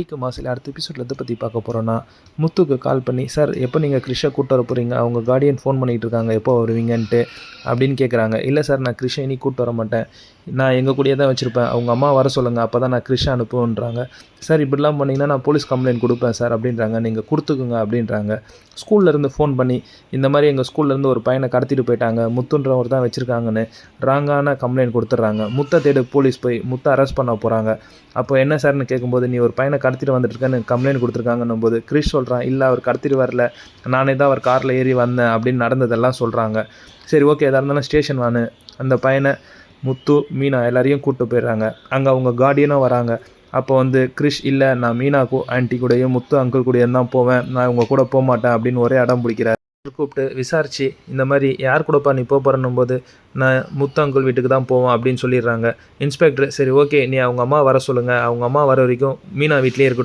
க்கு மாசில் அடுத்த எபிசோடில் எதை பற்றி பார்க்க போகிறோன்னா முத்துக்கு கால் பண்ணி சார் எப்போ நீங்கள் கிருஷை கூட்டு வர போகிறீங்க அவங்க கார்டியன் ஃபோன் பண்ணிகிட்டு இருக்காங்க. எப்போ வருவீங்கன்ட்டு அப்படின்னு கேட்குறாங்க இல்லை சார் நான் கிருஷை இனி கூட்டு வர மாட்டேன். நான் எங்கள் கூடயே தான் வச்சுருப்பேன். அவங்க அம்மா வர சொல்லுங்கள் அப்போ தான் நான் கிருஷை அனுப்புவேன்றாங்க. சார் இப்படிலாம் பண்ணிங்கன்னா நான் போலீஸ் கம்ப்ளைண்ட் கொடுப்பேன் சார் அப்படின்றாங்க. நீங்கள் கொடுத்துக்குங்க அப்படின்றாங்க. ஸ்கூல்லேருந்து ஃபோன் பண்ணி இந்த மாதிரி எங்கள் ஸ்கூல்லேருந்து ஒரு பையனை கடத்திட்டு போயிட்டாங்க. முத்துன்றவர் தான் வச்சுருக்காங்கன்னு ராங்கான கம்ப்ளைண்ட் கொடுத்துட்றாங்க. முத்தை தேடு போலீஸ் போய் முத்தை அரெஸ்ட் பண்ண போகிறாங்க அப்போ என்ன சார்னு கேட்கும்போது நீ ஒரு பையனை கடத்திட்டு வந்துட்டுருக்கேன்னு கம்ப்ளைண்ட் கொடுத்துருக்காங்கன்னும் போது கிறிஷ் சொல்கிறான் இல்லை அவர் கடத்திட்டு வரல. நானே தான் அவர் காரில் ஏறி வந்தேன் அப்படின்னு நடந்ததெல்லாம் சொல்கிறாங்க சரி ஓகே எதாக இருந்தாலும் ஸ்டேஷன் வான்னு. அந்த பையனை முத்து மீனா எல்லாரையும் கூப்பிட்டு போயிடுறாங்க. அங்கே அவங்க கார்டியனும் வராங்க. அப்போ வந்து கிரிஷ் இல்லை நான் மீனா கூ ஆன்ட்டி கூடயும் முத்து அங்கிள் கூடயும் தான் போவேன். நான் உங்கள் கூட போக மாட்டேன் அப்படின்னு ஒரே அடம் பிடிக்கிறார். கூப்பிட்டு விசாரிச்சு இந்த மாதிரி யார் கூடப்பா நீ போக போகிறன்னும் போது நான் முத்து வீட்டுக்கு தான் போவேன் அப்படின்னு சொல்லிடுறாங்க. இன்ஸ்பெக்டர் சரி ஓகே நீ அவங்க அம்மா வர சொல்லுங்கள் அவங்க அம்மா வர வரைக்கும் மீனா வீட்லேயே இருக்கட்டும்.